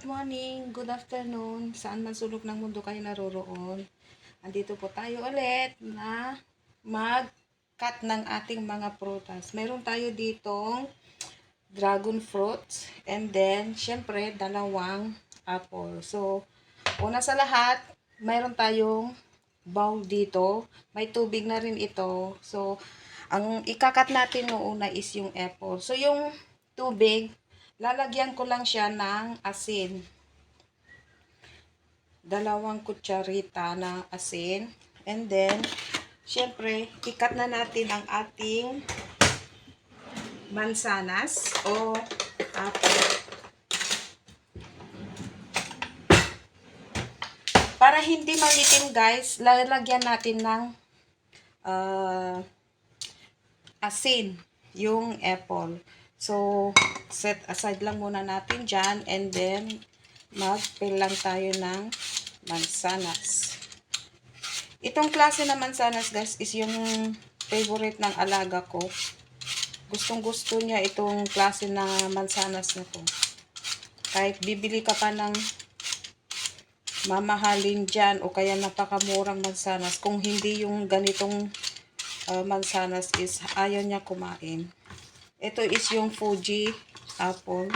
good morning, good afternoon, saan man sulok ng mundo kayo naroroon. Andito po tayo ulit na mag-cut ng ating mga prutas. Meron tayo ditong dragon fruits and then, syempre, dalawang apple. So, una sa lahat, mayroon tayong bowl dito. May tubig na rin ito. So, ang ikakat natin no una is yung apple. So, yung tubig, lalagyan ko lang siya ng asin. Dalawang kutsarita ng asin. And then, syempre, ikat na natin ang ating mansanas o apple. Para hindi mangitim guys, lalagyan natin ng ah, asin yung apple. So, set aside lang muna natin dyan and then mag-peel lang tayo ng mansanas. Itong klase ng mansanas guys is yung favorite ng alaga ko. Gustong gusto niya itong klase ng mansanas na to. Kahit bibili ka pa ng mamahalin dyan o kaya napakamurang mansanas kung hindi yung ganitong uh, mansanas is ayaw niya kumain. Ito is yung Fuji apple.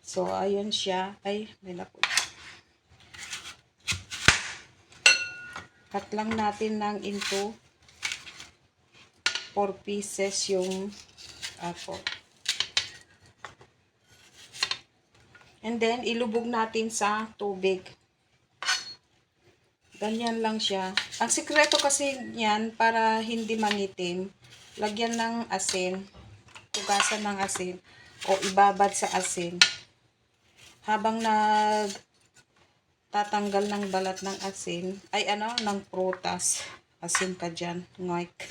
So, ayan siya. Ay, may napo. Cut lang natin ng into 4 pieces yung apple. And then, ilubog natin sa tubig. Ganyan lang siya. Ang sikreto kasi niyan, para hindi mangitim, lagyan ng asin, tugasan ng asin, o ibabad sa asin. Habang nag tatanggal ng balat ng asin, ay ano, ng prutas. Asin ka dyan, ngoik.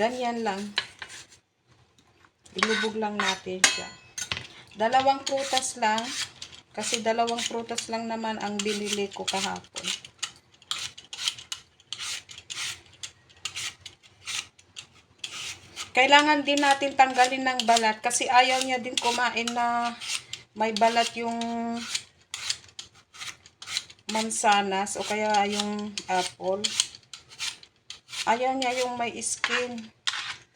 Ganyan lang. Ilubog lang natin siya. Dalawang prutas lang. Kasi dalawang prutas lang naman ang binili ko kahapon. Kailangan din natin tanggalin ng balat kasi ayaw niya din kumain na may balat yung mansanas o kaya yung apple. Ayaw niya yung may skin.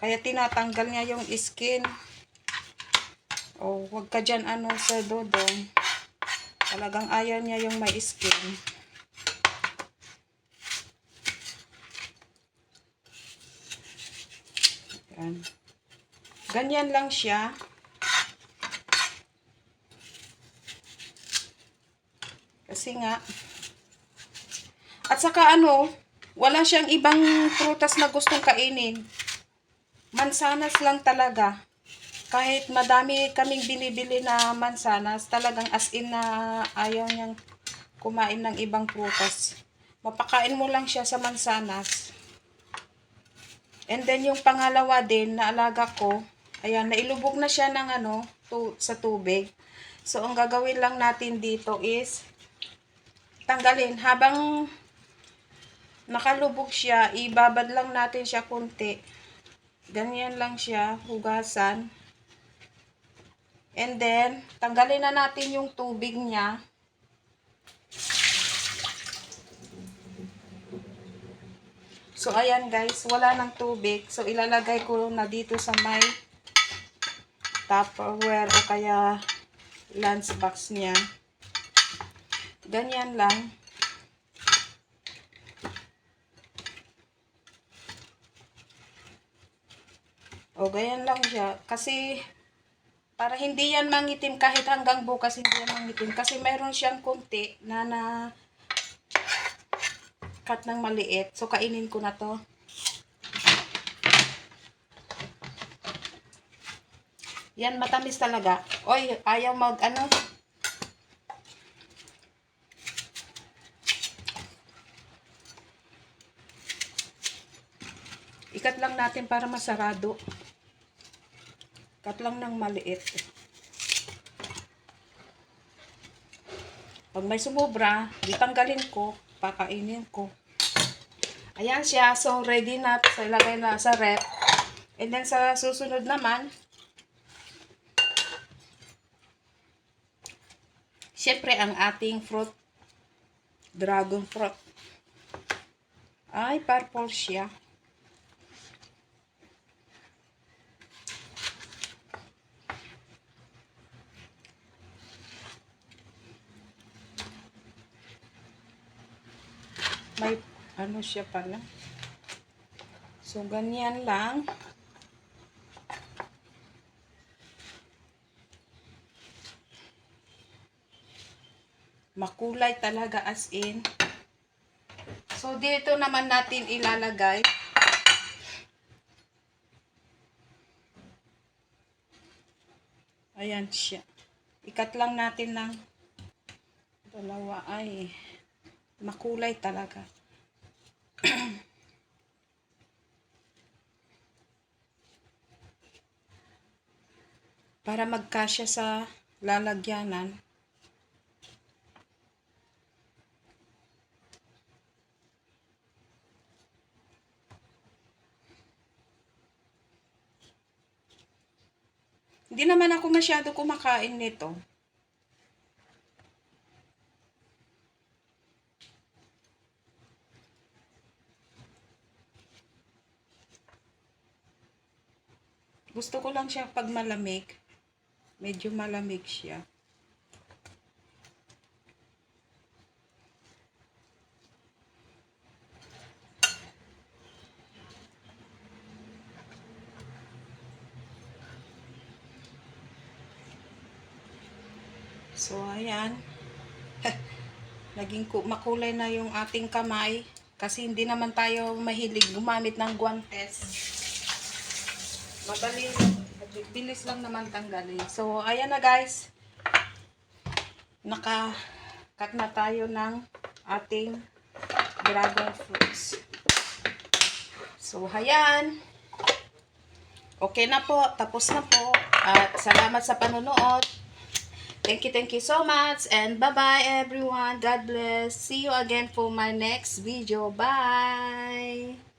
Kaya tinatanggal niya yung skin. O, wag ka dyan ano sa dodong. Talagang ayaw niya yung may skin. Yan. Ganyan lang siya. Kasi nga. At saka ano, wala siyang ibang prutas na gustong kainin. Mansanas lang talaga. Kahit madami kaming binibili na mansanas, talagang as in na ayaw niyang kumain ng ibang prutas. Mapakain mo lang siya sa mansanas. And then yung pangalawa din na alaga ko, ayan, nailubog na siya ng ano, tu sa tubig. So ang gagawin lang natin dito is tanggalin habang nakalubog siya, ibabad lang natin siya kunti. Ganyan lang siya, hugasan. And then, tanggalin na natin yung tubig niya. So, ayan guys, wala ng tubig. So, ilalagay ko na dito sa may tupperware o kaya lunchbox niya. Ganyan lang. O, ganyan lang siya. Kasi, para hindi yan mangitim kahit hanggang bukas hindi yan mangitim. Kasi mayroon siyang kunti na na cut ng maliit. So, kainin ko na to. Yan, matamis talaga. Oy, ayaw mag, ano, Ikat lang natin para masarado. Cut lang ng maliit. Pag may sumobra, ditanggalin ko, pakainin ko. Ayan siya. So, ready na. So, ilagay na sa rep. And then, sa susunod naman, syempre, ang ating fruit, dragon fruit. Ay, purple siya. Ano siya pala. So, ganyan lang. Makulay talaga as in. So, dito naman natin ilalagay. Ayan siya. Ikat lang natin ng dalawa ay makulay talaga. Para magkasya sa lalagyanan. Hindi naman ako masyado kumakain nito. Gusto ko lang siya pag malamig. Medyo malamig siya. So, ayan. Naging ku- makulay na yung ating kamay. Kasi hindi naman tayo mahilig gumamit ng guantes. Madali, bilis lang naman tanggalin. So, ayan na guys. Naka-cut na tayo ng ating dragon fruits. So, ayan. Okay na po. Tapos na po. At salamat sa panonood. Thank you, thank you so much. And bye-bye everyone. God bless. See you again for my next video. Bye!